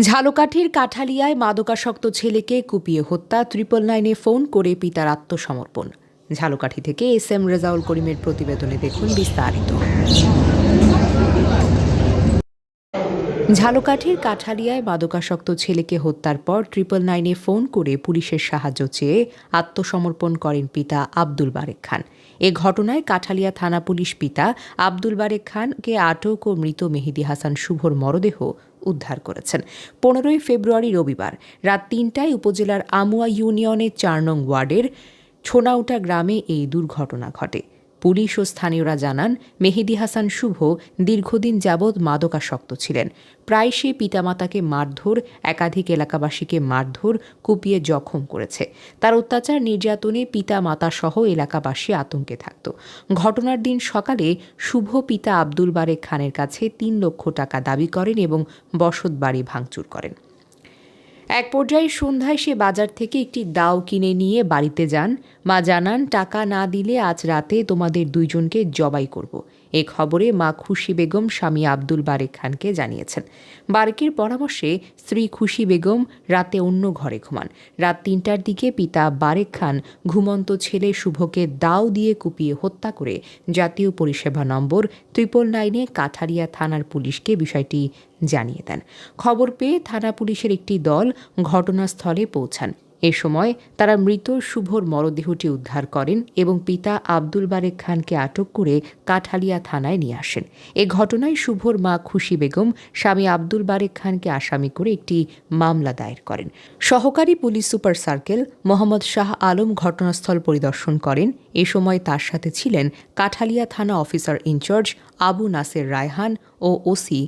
ঝালকাঠির কাঠালিয়ায় মাদকাসক্ত ছেলেকে কুপিয়ে হত্যা ট্রিপল নাইনে ফোন করে পিতার আত্মসমর্পণ। ঝালকাঠি থেকে এস এম রেজাউল করিমের প্রতিবেদনে দেখুন বিস্তারিত। ঝালকাঠির, কাঠালিয়ায় মাদকাসক্ত ছেলেকে হত্যার পর ট্রিপল নাইনে ফোন করে পুলিশের সাহায্য চেয়ে আত্মসমর্পণ করেন পিতা আব্দুল বারেক খান। এ ঘটনায় কাঠালিয়া থানা পুলিশ পিতা আব্দুল বারেক খানকে আটক ও মৃত মেহেদি হাসান শুভর মরদেহ উদ্ধার করেছেন। পনেরোই ফেব্রুয়ারি রবিবার রাত তিনটায় উপজেলার আমুয়া ইউনিয়নের চার নং ওয়ার্ডের ছোনাউটা গ্রামে এই দুর্ঘটনা ঘটে। পুলিশ ও স্থানীয়রা জানান, মেহেদি হাসান শুভ দীর্ঘদিন যাবৎ মাদকাসক্ত ছিলেন। প্রায়শই পিতামাতাকে মারধর, একাধিক এলাকাবাসীকে মারধর, কুপিয়ে জখম করেছে। তার অত্যাচার, নির্যাতনে পিতা মাতা সহ এলাকাবাসী আতঙ্কে থাকত। ঘটনার দিন সকালে শুভ পিতা আব্দুল বারেক খানের কাছে তিন লক্ষ টাকা দাবি করেন এবং বসত বাড়ি ভাঙচুর করেন। এক পর্যায়ে সন্ধ্যায় সে বাজার থেকে একটি দাও কিনে নিয়ে বাড়িতে যান। মা জানান, টাকা না দিলে আজ রাতে তোমাদের দুইজনকে জবাই করব। এ খবরে মা খুশি বেগম স্বামী আব্দুল বারেক খানকে জানিয়েছেন। বারেকের পরামর্শে স্ত্রী খুশি বেগম রাতে অন্য ঘরে ঘুমান। রাত তিনটার দিকে পিতা বারেক খান ঘুমন্ত ছেলে শুভকে দাও দিয়ে কুপিয়ে হত্যা করে জাতীয় পরিষেবা নম্বর ত্রিপল নাইনে কাঠারিয়া থানার পুলিশকে বিষয়টি জানিয়ে দেন। খবর পেয়ে থানা পুলিশের একটি দল ঘটনাস্থলে পৌঁছান। এ সময় তারা মৃত শুভর মরদেহটি উদ্ধার করেন এবং পিতা আব্দুল বারেক খানকে আটক করে কাঠালিয়া থানায় নিয়ে আসেন। এ ঘটনায় শুভর মা খুশি বেগম, স্বামী আব্দুল বারেক খানকে আসামি করে একটি মামলা দায়ের করেন। সহকারী police super circle Mohammad Shah Alam ঘটনাস্থল পরিদর্শন করেন। এ সময় তার সাথে ছিলেন কাঠালিয়া থানা অফিসার ইনচার্জ আবু নাসের রায়হান ও ওসি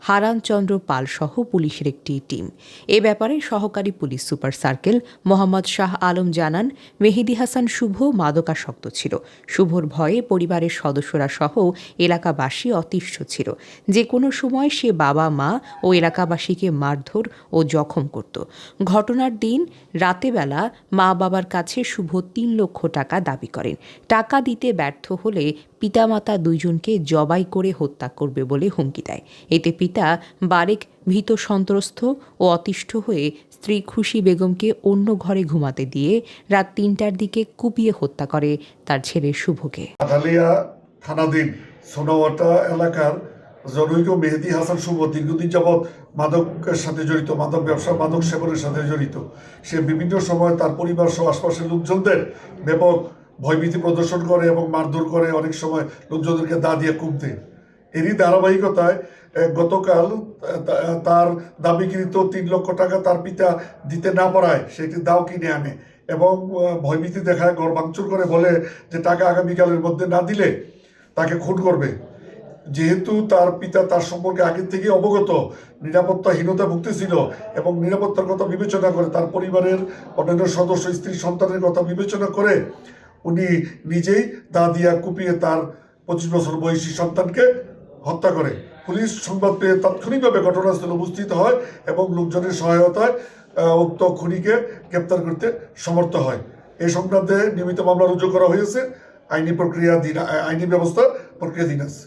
হারানচন্দ্র পাল সহ পুলিশের একটি টিম। এ ব্যাপারে সহকারী police super circle Mohammad Shah Alam জানান, মেহেদি হাসান শুভ মাদকাসক্ত ছিল। শুভর ভয়ে পরিবারের সদস্যরা সহ এলাকাবাসী অতিষ্ঠ ছিল। যে কোনো সময় সে বাবা, মা ও এলাকাবাসীকে মারধর ও জখম করত। ঘটনার দিন রাতেবেলা মা বাবার কাছে শুভ তিন লক্ষ টাকা দাবি করেন। টাকা দিতে ব্যর্থ হলে পিতামাতা দুইজনকে জবাই করে হত্যা করবে বলে হুমকি দেয়। এতে পিতা বারেক ভীত সন্ত্রস্ত ও অতিষ্ঠ হয়ে স্ত্রী খুশি বেগমকে অন্য ঘরে ঘুমাতে দিয়ে রাত তিনটার দিকে কুপিয়ে হত্যা করে তার ছেলে শুভকে। সোনাওয়াটা এলাকার জনৈক মেহেদি হাসান শুভ দীর্ঘদিন যাবৎ মাদকের সাথে জড়িত, মাদক ব্যবসা, মাদক সেবনের সাথে জড়িত। সে বিভিন্ন সময় তার পরিবার সহ আশপাশের লোকজনদের ব্যাপক ভয়ভীতি প্রদর্শন করে এবং মারধর করে অনেক সময় লোকজনদেরকে দা দিয়ে দেয় এরই ধারাবাহিকতায় গতকাল তার দাবিকৃত তিন লক্ষ টাকা তার পিতা দিতে না পারায় সে একটি দাও কিনে আনে এবং ভয়ভীতি দেখায়, ঘর ভাঙচুর করে বলে যে টাকা আগামীকালের মধ্যে না দিলে তাকে খুন করবে। যেহেতু তার পিতা তার সম্পর্কে আগের থেকে অবগত, নিরাপত্তাহীনতা ভুগতেছিল এবং নিরাপত্তার কথা বিবেচনা করে, তার পরিবারের অন্যান্য সদস্য, স্ত্রী, সন্তানের কথা বিবেচনা করে উনি নিজেই দা দিয়া কুপিয়ে তার পঁচিশ বছর বয়সী সন্তানকে হত্যা করে। পুলিশ সংবাদ পেয়ে তাৎক্ষণিকভাবে ঘটনাস্থলে উপস্থিত হয় এবং লোকজনের সহায়তায় উক্ত খুনিকে গ্রেপ্তার করতে সমর্থ হয়। এ সংক্রান্তে নিয়মিত মামলা রুজু করা হয়েছে। আইনি প্রক্রিয়া দিন আইনি ব্যবস্থা প্রক্রিয়াধীন আছে।